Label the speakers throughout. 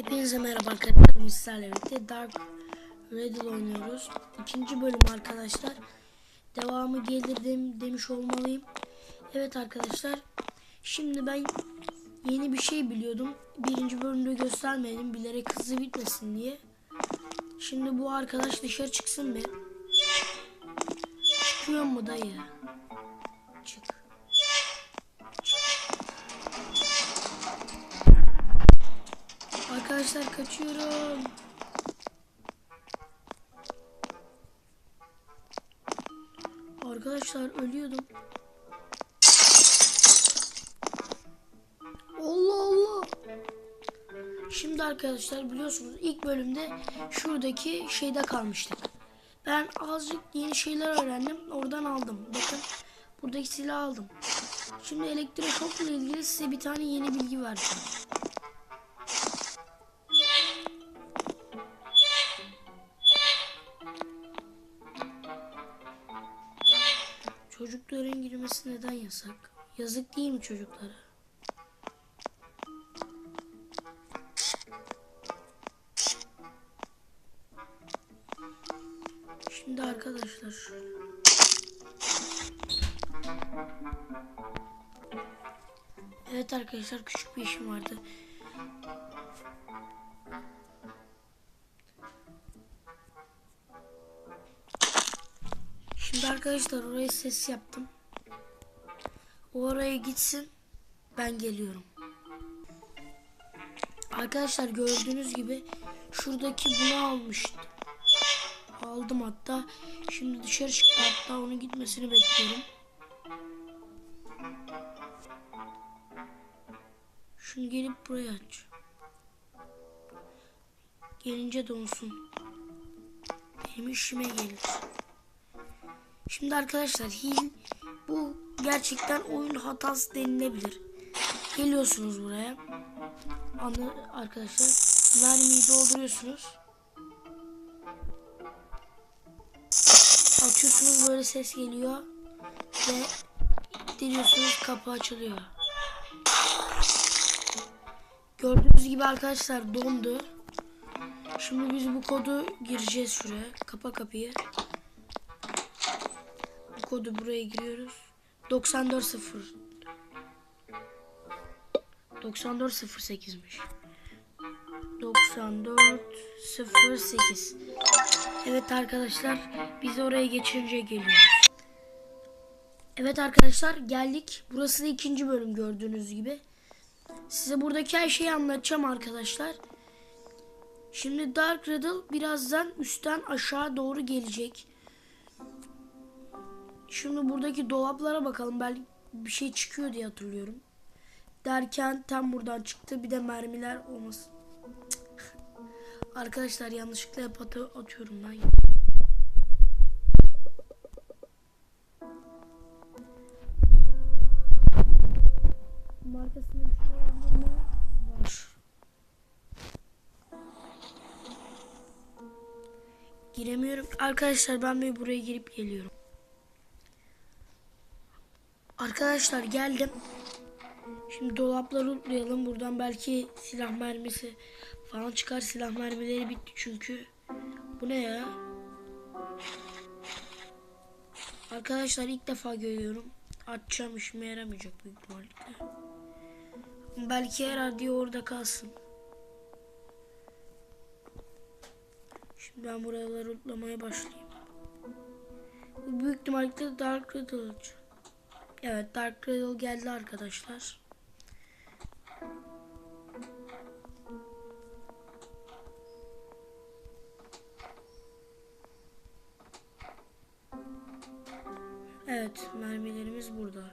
Speaker 1: Hepinize merhaba arkadaşlar. Sizlerle birlikte Dark Riddle oynuyoruz. İkinci bölüm arkadaşlar. Devamı gelir dem demiş olmalıyım. Evet arkadaşlar. Şimdi ben yeni bir şey biliyordum. Birinci bölümde göstermedim. Bilerek hızlı bitmesin diye. Şimdi bu arkadaş dışarı çıksın bir. Çıkıyor mu dayı? Arkadaşlar kaçıyorum. Arkadaşlar ölüyordum. Allah Allah. Şimdi arkadaşlar biliyorsunuz ilk bölümde şuradaki şeyde kalmıştık. Ben azıcık yeni şeyler öğrendim. Oradan aldım. Bakın buradaki silahı aldım. Şimdi elektroşokla ilgili size bir tane yeni bilgi vereceğim. Çocukların girmesi neden yasak? Yazık değil mi çocuklara? Şimdi arkadaşlar Evet arkadaşlar küçük bir işim vardı. Arkadaşlar oraya ses yaptım. O oraya gitsin. Ben geliyorum. Arkadaşlar gördüğünüz gibi şuradaki bunu almıştım. Aldım hatta. Şimdi dışarı çıktı hatta onun gitmesini bekliyorum. Şunu gelip buraya aç. Gelince donsun. Benim işime gelir. Şimdi arkadaşlar hil bu gerçekten oyun hatası denilebilir. Geliyorsunuz buraya. Anı arkadaşlar mermiyi dolduruyorsunuz. Açıyorsunuz böyle ses geliyor ve deniyorsunuz kapı açılıyor. Gördüğünüz gibi arkadaşlar dondu. Şimdi biz bu kodu gireceğiz şuraya. Kapa kapıyı. Kodu buraya giriyoruz. 940 9408'miş. 9408. Evet arkadaşlar biz oraya geçince geliyoruz. Evet arkadaşlar geldik. Burası da ikinci bölüm gördüğünüz gibi. Size buradaki her şeyi anlatacağım arkadaşlar. Şimdi Dark Riddle birazdan üstten aşağı doğru gelecek. Şimdi buradaki dolaplara bakalım. Ben bir şey çıkıyor diye hatırlıyorum. Derken tam buradan çıktı. Bir de mermiler olmasın. Arkadaşlar yanlışlıkla hep atı- atıyorum ben. Markasında bir şey? Var. Giremiyorum. Arkadaşlar ben bir buraya girip geliyorum. Arkadaşlar geldim. Şimdi dolapları unutmayalım. Buradan belki silah mermisi falan çıkar. Silah mermileri bitti çünkü. Bu ne ya? Arkadaşlar ilk defa görüyorum. Açacağım işime yaramayacak büyük ihtimalle. Belki radyo orada kalsın. Şimdi ben buraları unutmaya başlayayım. Büyük ihtimalle Dark Riddle olacak. Evet Dark Riddle geldi arkadaşlar. Evet mermilerimiz burada.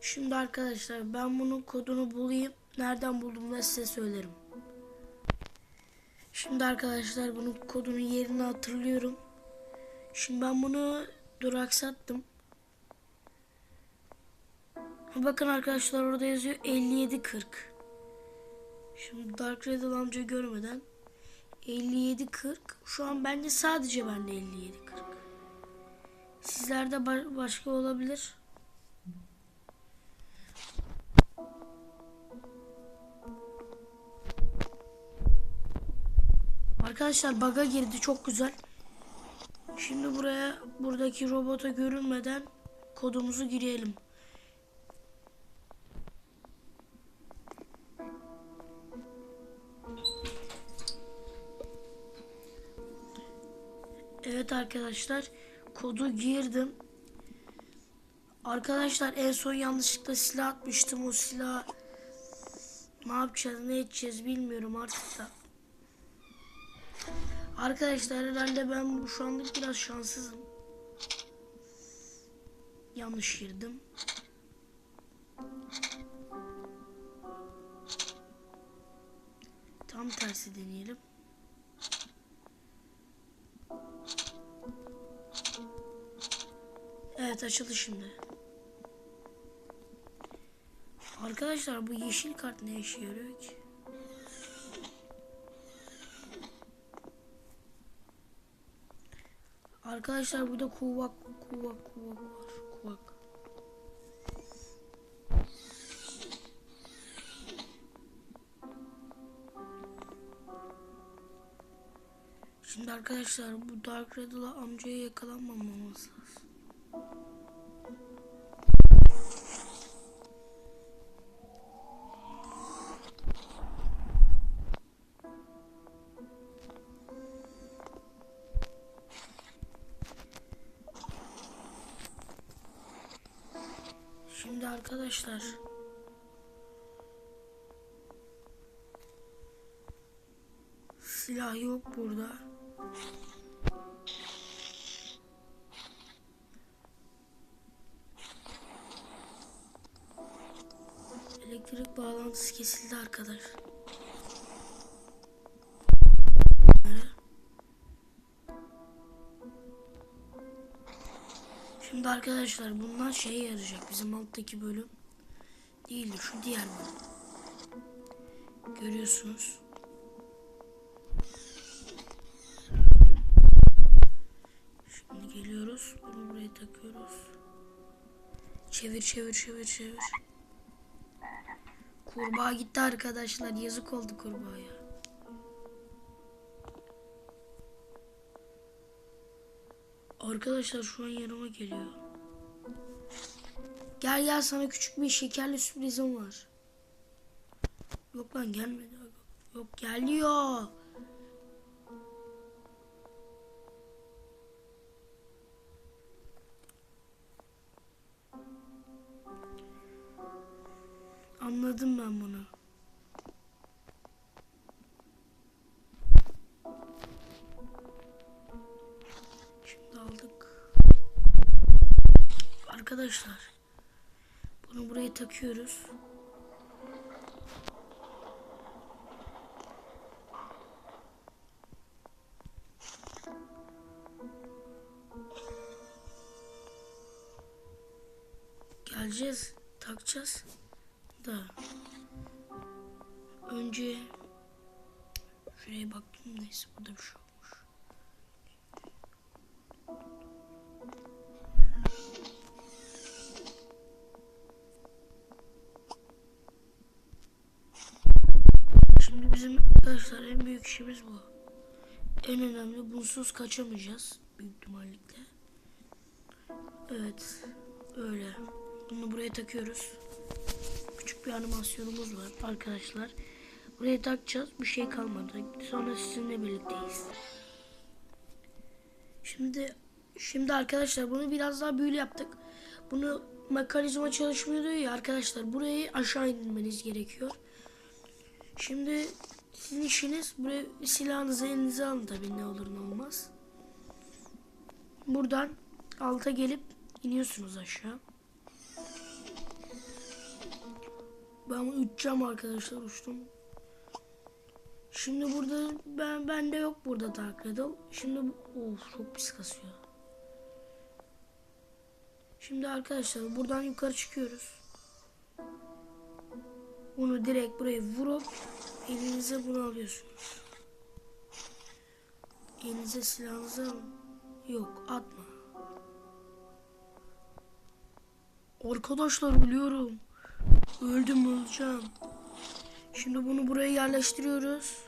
Speaker 1: Şimdi arkadaşlar ben bunun kodunu bulayım. Nereden buldum da size söylerim. Şimdi arkadaşlar bunun kodunun yerini hatırlıyorum. Şimdi ben bunu duraksattım. Bakın arkadaşlar orada yazıyor 5740. Şimdi Dark Riddle amca görmeden 5740 şu an bende sadece bende 5740. Sizlerde ba- başka olabilir. Arkadaşlar baga girdi çok güzel. Şimdi buraya buradaki robota görünmeden kodumuzu girelim. Evet arkadaşlar kodu girdim. Arkadaşlar en son yanlışlıkla silah atmıştım. O silah ne yapacağız ne edeceğiz bilmiyorum artık da. Arkadaşlar herhalde ben şu anlık biraz şanssızım. Yanlış girdim. Tam tersi deneyelim. Evet açıldı şimdi. Arkadaşlar bu yeşil kart ne işe yarıyor ki? Arkadaşlar burada kuvak kuvak kuvak var. Kuvak. Şimdi arkadaşlar bu Dark Riddle'a amcaya yakalanmamamız lazım. Şimdi arkadaşlar silah yok burada. Elektrik bağlantısı kesildi arkadaş. Şimdi arkadaşlar bundan şey yarayacak bizim alttaki bölüm değildir şu diğer bölüm. Görüyorsunuz. Şimdi geliyoruz. Bunu buraya takıyoruz. Çevir çevir çevir çevir. Kurbağa gitti arkadaşlar. Yazık oldu kurbağaya. Arkadaşlar şu an yanıma geliyor. Gel gel sana küçük bir şekerli sürprizim var. Yok lan gelmedi. Yok geliyor. Anladım ben bunu. Arkadaşlar. Bunu buraya takıyoruz. Geleceğiz, takacağız da önce şuraya baktım neyse burada bir şey arkadaşlar en büyük işimiz bu. En önemli bunsuz kaçamayacağız büyük ihtimalle. Evet öyle. Bunu buraya takıyoruz. Küçük bir animasyonumuz var arkadaşlar. Buraya takacağız. Bir şey kalmadı. Sonra sizinle birlikteyiz. Şimdi şimdi arkadaşlar bunu biraz daha büyülü yaptık. Bunu mekanizma çalışmıyor diyor ya arkadaşlar. Burayı aşağı indirmeniz gerekiyor. Şimdi sizin işiniz buraya silahınızı elinize alın tabii ne olur ne olmaz. Buradan alta gelip iniyorsunuz aşağı. Ben uçacağım arkadaşlar uçtum. Şimdi burada ben bende yok burada Dark Riddle. Şimdi of çok pis kasıyor. Şimdi arkadaşlar buradan yukarı çıkıyoruz. Bunu direkt buraya vurup Elinize bunu alıyorsunuz. Elinize silahınızı alın. Yok atma. Arkadaşlar ölüyorum. Öldüm öleceğim. Şimdi bunu buraya yerleştiriyoruz.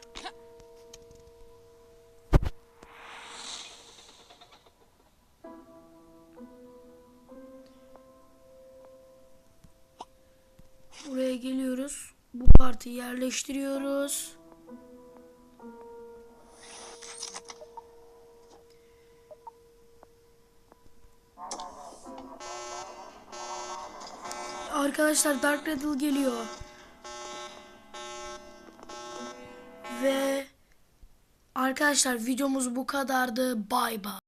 Speaker 1: Kartı yerleştiriyoruz. Arkadaşlar Dark Riddle geliyor. Ve arkadaşlar videomuz bu kadardı. Bay bay.